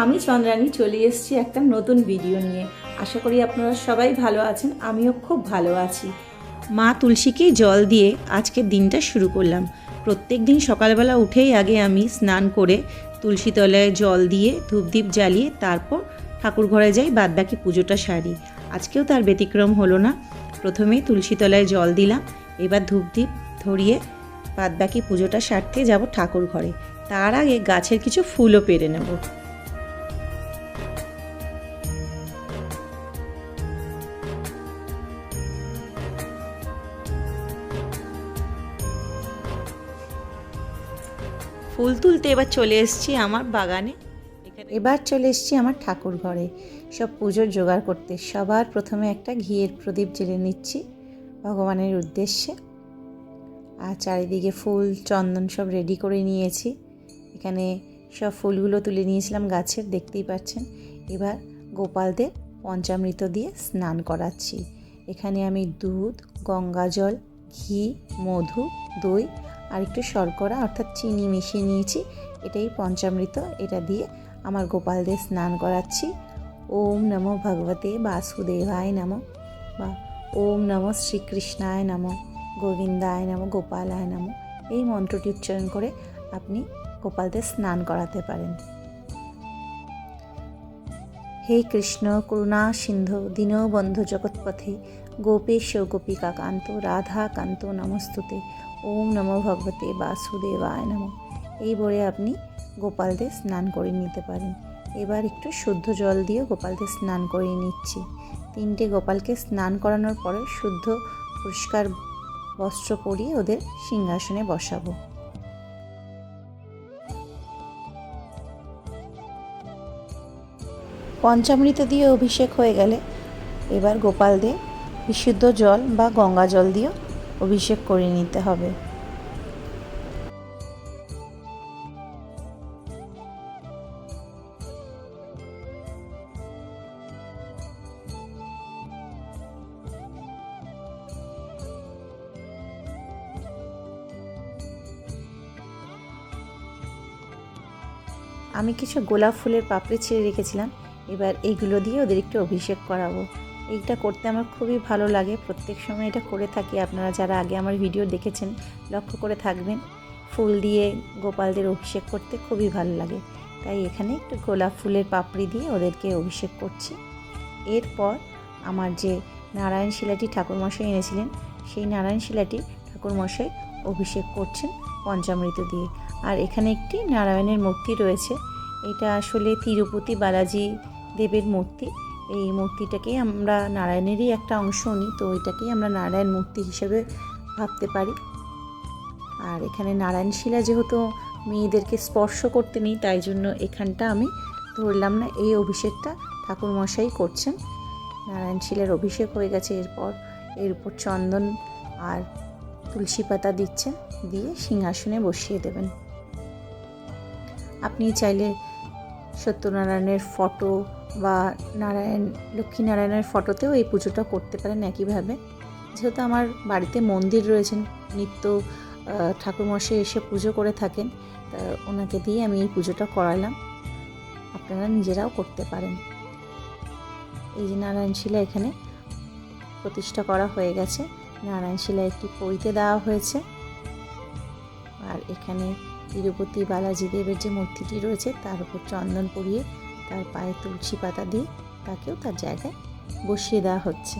আমি চন্দ্রানী চলে এসেছি একটা নতুন ভিডিও নিয়ে। আশা করি আপনারা সবাই ভালো আছেন, আমিও খুব ভালো আছি। মা তুলসীকে জল দিয়ে আজকের দিনটা শুরু করলাম। প্রত্যেক দিন সকালবেলা উঠেই আগে আমি স্নান করে তুলসী তলায় জল দিয়ে ধূপদীপ জ্বালিয়ে তারপর ঠাকুর ঘরে যাই, বাদবাকি পুজোটা সারি। আজকেও তার ব্যতিক্রম হলো না। প্রথমেই তুলসী তলায় জল দিলাম, এবার ধূপদীপ ধরিয়ে বাদবাকি পুজোটা সারতে যাব ঠাকুর ঘরে। তার আগে গাছের কিছু ফুলও পেরে নেব। ফুল তুলতে এবার চলে এসেছি আমার বাগানে। এবার চলে এসেছি আমার ঠাকুর ঘরে। সব পুজোর জোগাড় করতে। সবার প্রথমে একটা ঘিয়ের প্রদীপ জেলে নিচ্ছি ভগবানের উদ্দেশ্যে। আর চারিদিকে ফুল, চন্দন সব রেডি করে নিয়েছি। এখানে সব ফুলগুলো তুলে নিয়েছিলাম গাছের, দেখতেই পাচ্ছেন। এবার গোপালদের পঞ্চামৃত দিয়ে স্নান করাচ্ছি। এখানে আমি দুধ, গঙ্গা জল, ঘি, মধু, দই আর একটু শর্করা অর্থাৎ চিনি মিশিয়ে নিয়েছি। এটাই পঞ্চামৃত। এটা দিয়ে আমার গোপালদের স্নান করাচ্ছি। ওম নমো ভগবতে বাসুদেবায় নমো বা ওম নমো শ্রীকৃষ্ণায় নমো, গোবিন্দায় নমো, গোপালায় নমো। এই মন্ত্রটি উচ্চারণ করে আপনি গোপালদের স্নান করাতে পারেন। হে কৃষ্ণ, করুণা, সিন্ধু দীনবন্ধু জগৎপথে, গোপেশ গোপিকা কান্ত রাধা কান্ত নমস্তুতে। ওম নমো ভগবতে বাসুদেবায় নমো। এই বলে আপনি গোপালদের স্নান করে নিতে পারেন। এবার একটু শুদ্ধ জল দিয়ে গোপালদের স্নান করিয়ে নিচ্ছি। তিনটে গোপালকে স্নান করানোর পরে শুদ্ধ পরিষ্কার বস্ত্র পরিয়ে ওদের সিংহাসনে বসাবো। পঞ্চামৃত দিয়ে অভিষেক হয়ে গেলে এবার গোপালদের বিশুদ্ধ জল বা গঙ্গা জল দিয়ে অভিষেক করে নিতে হবে। আমি কিছু গোলাপ ফুলের পাপড়ি ছিঁড়ে রেখেছিলাম। এবার এইগুলো দিয়ে ওদের একটু অভিষেক করাবো। এইটা করতে আমার খুবই ভালো লাগে। প্রত্যেক সময় এটা করে থাকি। আপনারা যারা আগে আমার ভিডিও দেখেছেন, লক্ষ্য করে থাকবেন। ফুল দিয়ে গোপালদের অভিষেক করতে খুবই ভালো লাগে। তাই এখানে একটু গোলাপ ফুলের পাপড়ি দিয়ে ওদেরকে অভিষেক করছি। এরপর আমার যে নারায়ণ শিলাটি ঠাকুরমশাই এনেছিলেন, সেই নারায়ণ শিলাটি ঠাকুরমশাই অভিষেক করছেন পঞ্চামৃত দিয়ে। আর এখানে একটি নারায়ণের মূর্তি রয়েছে। এটা আসলে তিরুপতি বালাজি দেবের মূর্তি। এই মূর্তিটাকেই আমরা নারায়ণেরই একটা অংশ নিই তো এটাকেই আমরা নারায়ণ মূর্তি হিসেবে ভাবতে পারি। আর এখানে নারায়ণ শিলা যেহেতু মেয়েদেরকে স্পর্শ করতে নেই, তাই জন্য এখানটা আমি ধরলাম না, এই অভিষেকটা ঠাকুরমশাই করছেন। নারায়ণ শিলার অভিষেক হয়ে গেছে এরপর, এর উপর চন্দন আর তুলসী পাতা দিচ্ছেন, দিয়ে সিংহাসনে বসিয়ে দেবেন। আপনি চাইলে সত্যনারায়ণের ফটো বা নারায়ণ, লক্ষ্মীনারায়ণের ফটোতেও এই পুজোটা করতে পারেন একইভাবে। যেহেতু আমার বাড়িতে মন্দির রয়েছেন, নিত্য ঠাকুরমশাই এসে পুজো করে থাকেন, তা ওনাকে দিয়ে আমি এই পুজোটা করালাম। আপনারা নিজেরাও করতে পারেন। এই যে নারায়ণ শিলা এখানে প্রতিষ্ঠা করা হয়ে গেছে। নারায়ণ শিলা একটি পইতে দেওয়া হয়েছে। আর এখানে তিরুপতি বালাজি দেবের যে মূর্তিটি রয়েছে, তার উপর চন্দন পরিয়ে তার পায়ে তুলসী পাতা দিয়ে তাকেও তার জায়গায় বসিয়ে দেওয়া হচ্ছে।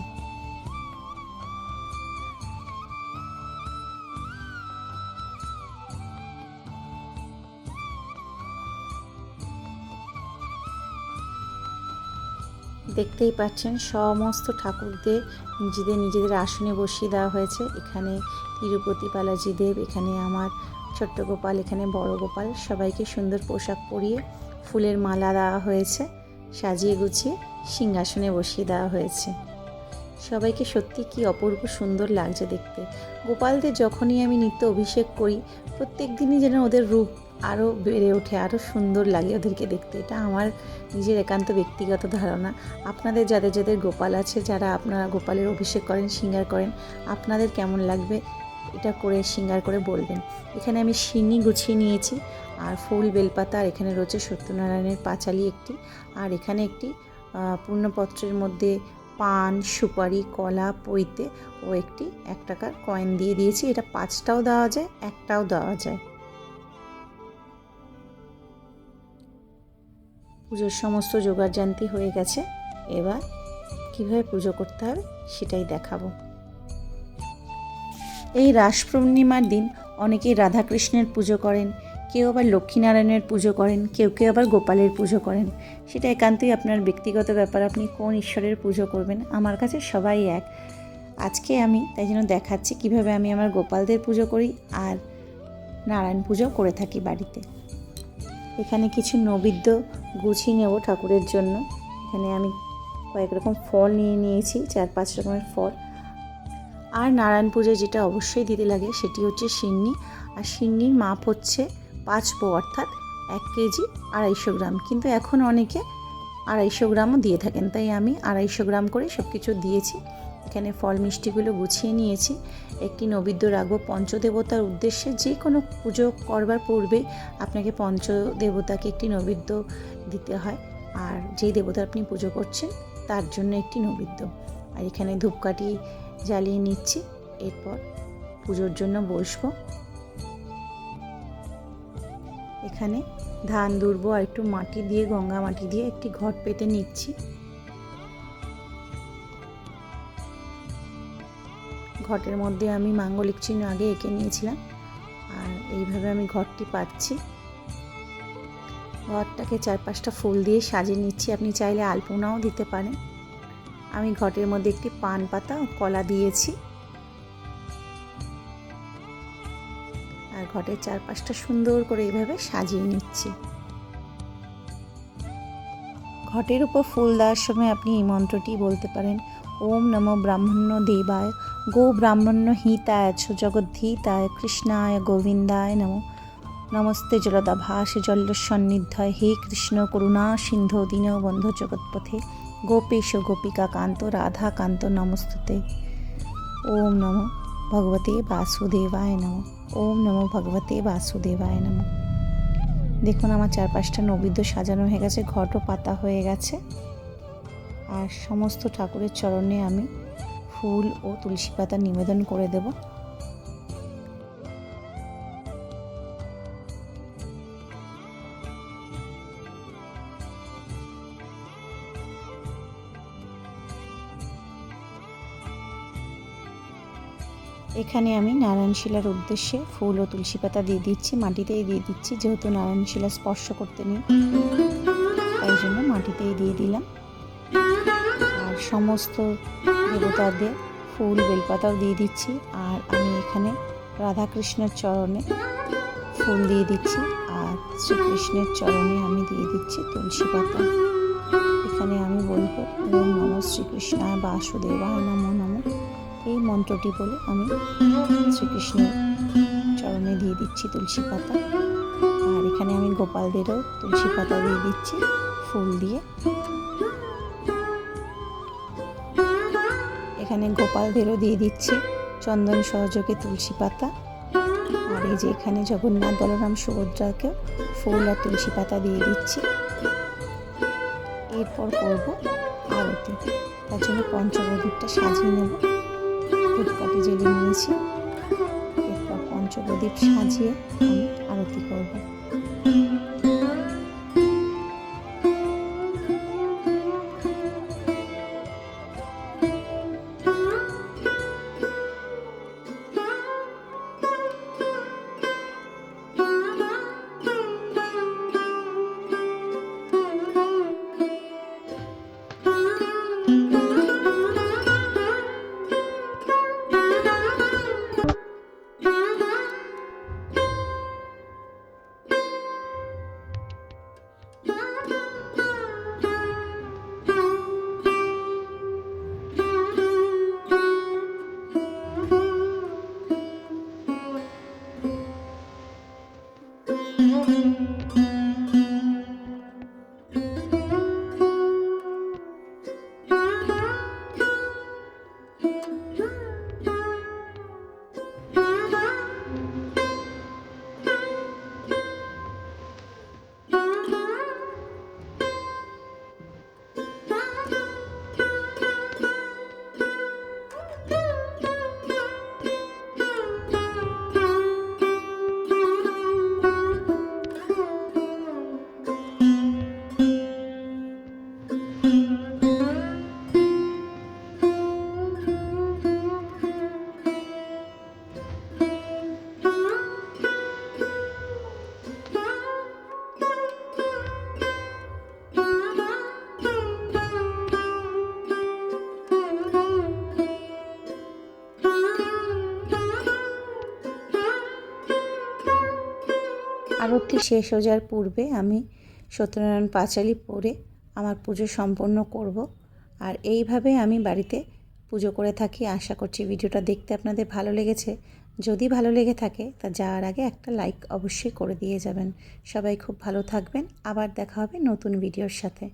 দেখতেই পাচ্ছেন সমস্ত ঠাকুরদের নিজেদের নিজেদের আসনে বসিয়ে দেওয়া হয়েছে। এখানে তিরুপতি বালাজি দেব, এখানে আমার ছোট্ট গোপাল, এখানে বড় গোপাল সবাইকে সুন্দর পোশাক পরিয়ে ফুলের মালা দেওয়া হয়েছে, সাজিয়ে গুছিয়ে সিংহাসনে বসিয়ে দেওয়া হয়েছে। সবাইকে সত্যি কি অপূর্ব সুন্দর লাগছে দেখতে। গোপালদের যখনই আমি নিত্য অভিষেক করি, প্রত্যেক দিনই যেন ওদের রূপ আরও বেড়ে ওঠে আরও সুন্দর লাগে ওদেরকে দেখতে। এটা আমার নিজের একান্ত ব্যক্তিগত ধারণা। আপনাদের যাদের যাদের গোপাল আছে, যারা আপনারা গোপালের অভিষেক করেন, সিঙ্গার করেন, আপনাদের কেমন লাগবে? এটা করে সিঙ্গার করে বলবেন। এখানে আমি সিন্নি গুছিয়ে নিয়েছি। আর ফুল বেলপাতা আর এখানে রয়েছে সত্যনারায়ণের পাঁচালি একটি। আর এখানে একটি পূর্ণপত্রের মধ্যে পান, সুপারি, কলা, পইতে ও একটি এক টাকার কয়েন দিয়ে দিয়েছি। এটা পাঁচটাও দেওয়া যায়, একটাও দেওয়া যায়। পুজোর সমস্ত জোগাড়জান্তি হয়ে গেছে। এবার কীভাবে পুজো করতে হবে সেটাই দেখাবো। এই রাস পূর্ণিমার দিন অনেকেই রাধাকৃষ্ণের পুজো করেন কেউ আবার লক্ষ্মীনারায়ণের পুজো করেন, কেউ কেউ আবার গোপালের পুজো করেন। সেটা একান্তই আপনার ব্যক্তিগত ব্যাপার, আপনি কোন ঈশ্বরের পুজো করবেন, আমার কাছে সবাই এক। আজকে আমি তাই জন্য দেখাচ্ছি কীভাবে আমি আমার গোপালদের পুজো করি আর নারায়ণ পুজো করে থাকি বাড়িতে। এখানে কিছু নৈবেদ্য গুছিয়ে নেব ঠাকুরের জন্য। এখানে আমি কয়েক রকম ফল নিয়ে নিয়েছি, চার পাঁচ রকমের ফল। আর নারায়ণ পুজোয় যেটা অবশ্যই দিতে লাগে সেটি হচ্ছে সিন্নি। আর সিন্নির মাপ হচ্ছে পাঁচ পো অর্থাৎ এক কেজি আড়াইশো গ্রাম। কিন্তু এখন অনেকে আড়াইশো গ্রামও দিয়ে থাকেন। তাই আমি আড়াইশো গ্রাম করে সব কিছু দিয়েছি। এখানে ফল মিষ্টিগুলো গুছিয়ে নিয়েছি। একটি নৈবেদ্য রাখব পঞ্চদেবতার উদ্দেশ্যে। যে কোনো পুজো করবার পূর্বে আপনাকে পঞ্চদেবতাকে একটি নৈবেদ্য দিতে হয়। আর যেই দেবতা আপনি পুজো করছেন, তার জন্য একটি নৈবেদ্য। আর এখানে ধূপকাঠি জ্বালিয়ে নিচ্ছি। এরপর পুজোর জন্য বসবো। এখানে ধান দুর্ব আর একটু মাটি দিয়ে, গঙ্গা মাটি দিয়ে একটি ঘট পেতে নিচ্ছি। ঘটের মধ্যে আমি মাঙ্গলিক চিহ্ন আগে এঁকে নিয়েছিলাম আর এইভাবে আমি ঘরটি পাচ্ছি। ঘরটাকে চার পাঁচটা ফুল দিয়ে সাজিয়ে নিচ্ছি। আপনি চাইলে আলপনাও দিতে পারেন। আমি ঘটের মধ্যে একটি পান পাতা কলা দিয়েছি। আর ঘটের চারপাশটা সুন্দর করে এইভাবে সাজিয়ে নিচ্ছি। ঘটের উপর ফুল দেওয়ার সময় আপনি এই মন্ত্রটি বলতে পারেন, ওম নম ব্রাহ্মণ্য দেবায়, গো ব্রাহ্মণ্য হিতায়, ছ জগদ্ধিতায় কৃষ্ণায়, গোবিন্দায় নম। নমস্তে জলদা ভাসে জল্ল সন্নিধ্যয় হে কৃষ্ণ করুণা সিন্ধু দীন বন্ধ জগৎপথে, গোপেশ গোপিকা কান্ত রাধা কান্ত নমস্তুতে। ওম নম। ভগবতে বাসুদেবায় নম। ওম নম ভগবতে বাসুদেবায় নম। দেখুন আমার চারপাশটা নৈবেদ্য সাজানো হয়ে গেছে, ঘটও পাতা হয়ে গেছে। আর সমস্ত ঠাকুরের চরণে আমি ফুল ও তুলসী পাতা নিবেদন করে দেব। এখানে আমি নারায়ণশিলার উদ্দেশ্যে ফুল ও তুলসী পাতা দিয়ে দিচ্ছি, মাটিতেই দিয়ে দিচ্ছি, যেহেতু নারায়ণশিলা স্পর্শ করতে নেই। তাই জন্য মাটিতেই দিয়ে দিলাম। আর সমস্ত দেবতাদের ফুল, বেলপাতাও দিয়ে দিচ্ছি। আর আমি এখানে রাধাকৃষ্ণের চরণে ফুল দিয়ে দিচ্ছি, আর শ্রীকৃষ্ণের চরণে আমি দিয়ে দিচ্ছি তুলসী পাতা। এখানে আমি বলব, ওম নম শ্রীকৃষ্ণায় বাসুদেবায় নমো। মন্ত্রটি বলে আমি শ্রীকৃষ্ণের চরণে দিয়ে দিচ্ছি তুলসী পাতা। আর এখানে আমি গোপালদেরও তুলসী পাতা দিয়ে দিচ্ছি ফুল দিয়ে। এখানে গোপালদেরও দিয়ে দিচ্ছি চন্দন সহযোগে তুলসী পাতা। আর এই যে এখানে জগন্নাথ বলরাম সুভদ্রাকে ফুল আর তুলসী পাতা দিয়ে দিচ্ছি। এরপর করব আরতি। তার জন্য পঞ্চবদীপটা সাজিয়ে নেব। ধূপকাঠি জেলে নিয়েছি। এরপর পঞ্চপ্রদীপ সাজিয়ে আমি আরতি করব। আরতি শেষ হয়ে যাওয়ার পূর্বে আমি সত্যনারায়ণ পাঁচালি পরে আমার পুজো সম্পন্ন করব। আর এইভাবে আমি বাড়িতে পুজো করে থাকি। আশা করছি ভিডিওটা দেখতে আপনাদের ভালো লেগেছে। যদি ভালো লেগে থাকে, তা যাওয়ার আগে একটা লাইক অবশ্যই করে দিয়ে যাবেন। সবাই খুব ভালো থাকবেন। আবার দেখা হবে নতুন ভিডিওর সাথে।